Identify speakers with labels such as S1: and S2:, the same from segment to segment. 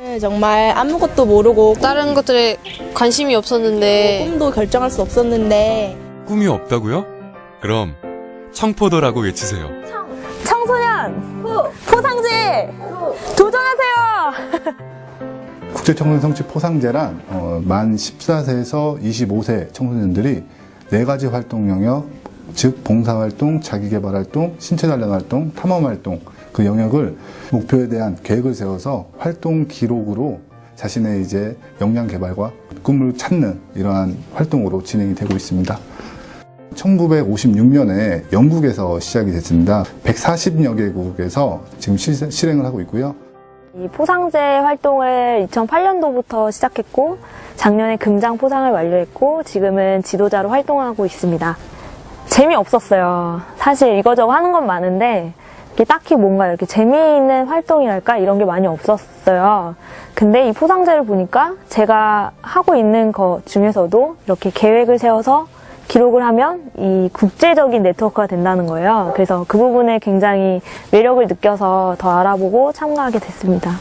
S1: 네, 정말 아무것도 모르고
S2: 다른 것들에 관심이 없었는데
S1: 꿈도 결정할 수 없었는데
S3: 꿈이 없다고요? 그럼 청포도라고 외치세요.
S4: 청소년 포상제 도전하세요.
S5: 국제청소년 성취 포상제란 어, 만 14세에서 25세 청소년들이 네 가지 활동 영역, 즉 봉사활동, 자기개발활동, 신체단련활동, 탐험활동 그 영역을 목표에 대한 계획을 세워서 활동 기록으로 자신의 이제 역량 개발과 꿈을 찾는 이러한 활동으로 진행이 되고 있습니다. 1956년에 영국에서 시작이 됐습니다. 140여 개국에서 지금 시- 실행을 하고 있고요.
S4: 이 포상제 활동을 2008년도부터 시작했고 작년에 금장 포상을 완료했고 지금은 지도자로 활동하고 있습니다. 재미없었어요. 사실 이거저거 하는 건 많은데 딱히 뭔가 이렇게 재미있는 활동이랄까 이런 게 많이 없었어요. 근데 이 포상제를 보니까 제가 하고 있는 것 중에서도 이렇게 계획을 세워서 기록을 하면 이 국제적인 네트워크가 된다는 거예요. 그래서 그 부분에 굉장히 매력을 느껴서 더 알아보고 참가하게 됐습니다.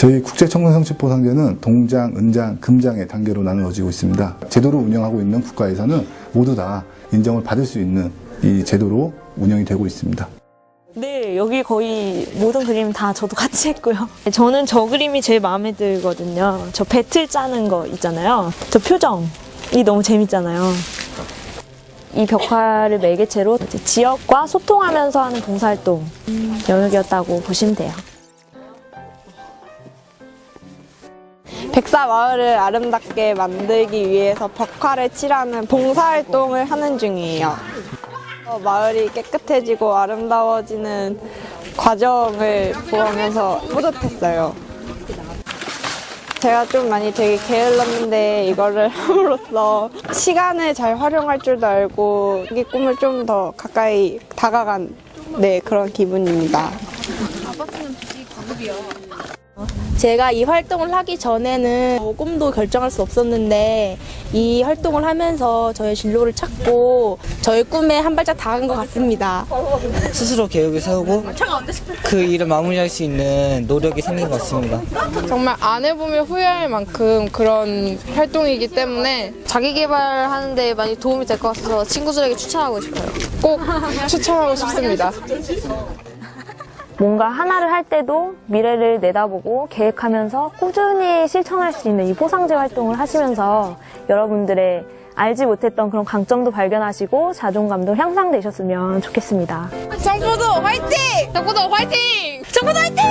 S5: 저희 국제청소년성취보상제는 동장, 은장, 금장의 단계로 나누어지고 있습니다. 제도를 운영하고 있는 국가에서는 모두 다 인정을 받을 수 있는 이 제도로 운영이 되고 있습니다.
S4: 네, 여기 거의 모든 그림 다 저도 같이 했고요. 저는 저 그림이 제일 마음에 들거든요. 저 배틀 짜는 거 있잖아요. 저 표정이 너무 재밌잖아요. 이 벽화를 매개체로 지역과 소통하면서 하는 봉사활동 영역이었다고 보시면 돼요.
S6: 백사 마을을 아름답게 만들기 위해서 벽화를 칠하는 봉사활동을 하는 중이에요. 어, 마을이 깨끗해지고 아름다워지는 과정을 보면서 뿌듯했어요. 제가 좀 많이 되게 게을렀는데 이거를 함으로써 시간을 잘 활용할 줄도 알고 이 꿈을 좀 더 가까이 다가간 네, 그런 기분입니다.
S1: 제가 이 활동을 하기 전에는 뭐 꿈도 결정할 수 없었는데 이 활동을 하면서 저의 진로를 찾고 저의 꿈에 한 발짝 다가간 것 같습니다.
S7: 스스로 계획을 세우고 그 일을 마무리할 수 있는 노력이 생긴 것 같습니다.
S2: 정말 안 해보면 후회할 만큼 그런 활동이기 때문에 자기 개발하는 데 많이 도움이 될 것 같아서 친구들에게 추천하고 싶어요. 꼭 추천하고 싶습니다.
S4: 뭔가 하나를 할 때도 미래를 내다보고 계획하면서 꾸준히 실천할 수 있는 이 포상제 활동을 하시면서 여러분들의 알지 못했던 그런 강점도 발견하시고 자존감도 향상되셨으면 좋겠습니다.
S2: 정포도 화이팅! 정포도 화이팅! 정포도 화이팅!